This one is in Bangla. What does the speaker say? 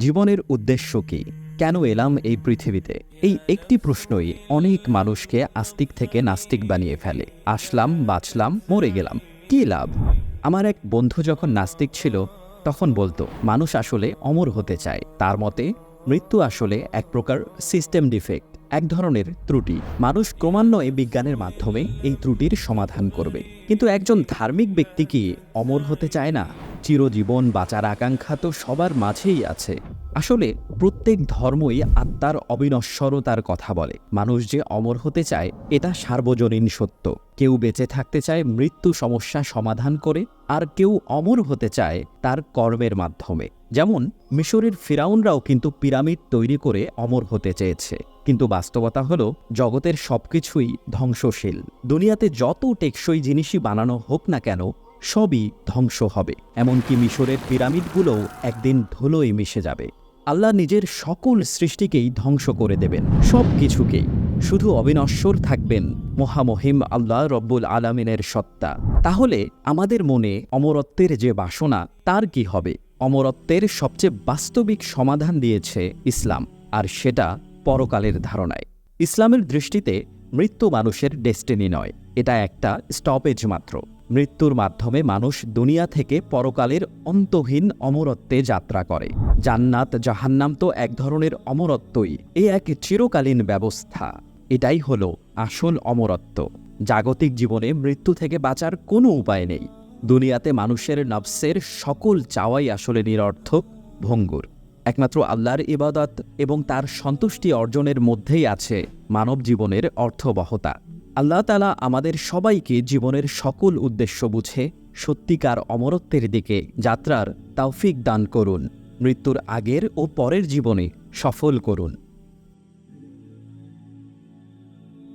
জীবনের উদ্দেশ্য কি? কেন এলাম এই পৃথিবীতে? এই একটি প্রশ্নই অনেক মানুষকে আস্তিক থেকে নাস্তিক বানিয়ে ফেলে। আসলাম, বাঁচলাম, মরে গেলাম। কি লাভ? আমার এক বন্ধু যখন নাস্তিক ছিল, তখন বলতো, মানুষ আসলে অমর হতে চায়। তার মতে, মৃত্যু আসলে এক প্রকার সিস্টেম ডিফেক্ট এক ধরনের ত্রুটি। মানুষ ক্রমান্বয়ে বিজ্ঞানের মাধ্যমে এই ত্রুটির সমাধান করবে। কিন্তু একজন ধার্মিক ব্যক্তি কি অমর হতে চায় না? চিরজীবন বাঁচার আকাঙ্ক্ষা তো সবার মাঝেই আছে। আসলে প্রত্যেক ধর্মই আত্মার অবিনশ্বরতার কথা বলে। মানুষ যে অমর হতে চায়, এটা সার্বজনীন সত্য। কেউ বেঁচে থাকতে চায়, মৃত্যু সমস্যা সমাধান করে, আর কেউ অমর হতে চায়, তার কর্মের মাধ্যমে। যেমন, মিশরের ফিরাউনরাও কিন্তু পিরামিড তৈরি করে অমর হতে চেয়েছে। কিন্তু বাস্তবতা হলো, জগতের সবকিছুই ধ্বংসশীল। দুনিয়াতে যত টেকসই জিনিসই বানানো হোক না কেন সবই ধ্বংস হবে। এমনকি মিশরের পিরামিডগুলোও একদিন ধুলোয় মিশে যাবে। আল্লাহ নিজের সকল সৃষ্টিকেই ধ্বংস করে দেবেন সব কিছুকেই শুধু অবিনশ্বর থাকবেন মহামহিম আল্লাহ রব্বুল আলামিনের সত্তা। তাহলে আমাদের মনে অমরত্বের যে বাসনা, তার কি হবে? অমরত্বের সবচেয়ে বাস্তবিক সমাধান দিয়েছে ইসলাম, আর সেটা পরকালের ধারণায়। ইসলামের দৃষ্টিতে মৃত্যু মানুষের ডেস্টিনি নয়, এটা একটা স্টপেজ মাত্র। মৃত্যুর মাধ্যমে মানুষ দুনিয়া থেকে পরকালের অন্তহীন অমরত্বে যাত্রা করে। জান্নাত, জাহান্নাম তো এক ধরনের অমরত্বই, এ এক চিরকালীন ব্যবস্থা। এটাই হলো আসল অমরত্ব। জাগতিক জীবনে মৃত্যু থেকে বাঁচার কোনো উপায় নেই। দুনিয়াতে মানুষের নফসের সকল চাওয়াই আসলে নিরর্থক, ভঙ্গুর। একমাত্র আল্লাহর ইবাদত এবং তার সন্তুষ্টি অর্জনের মধ্যেই আছে মানব জীবনের অর্থবহতা। আল্লাহ তালা আমাদের সবাইকে জীবনের সকল উদ্দেশ্য বুঝে সত্যিকার অমরত্বের দিকে যাত্রার তাওফিক দান করুন, মৃত্যুর আগের ও পরের জীবনে সফল করুন।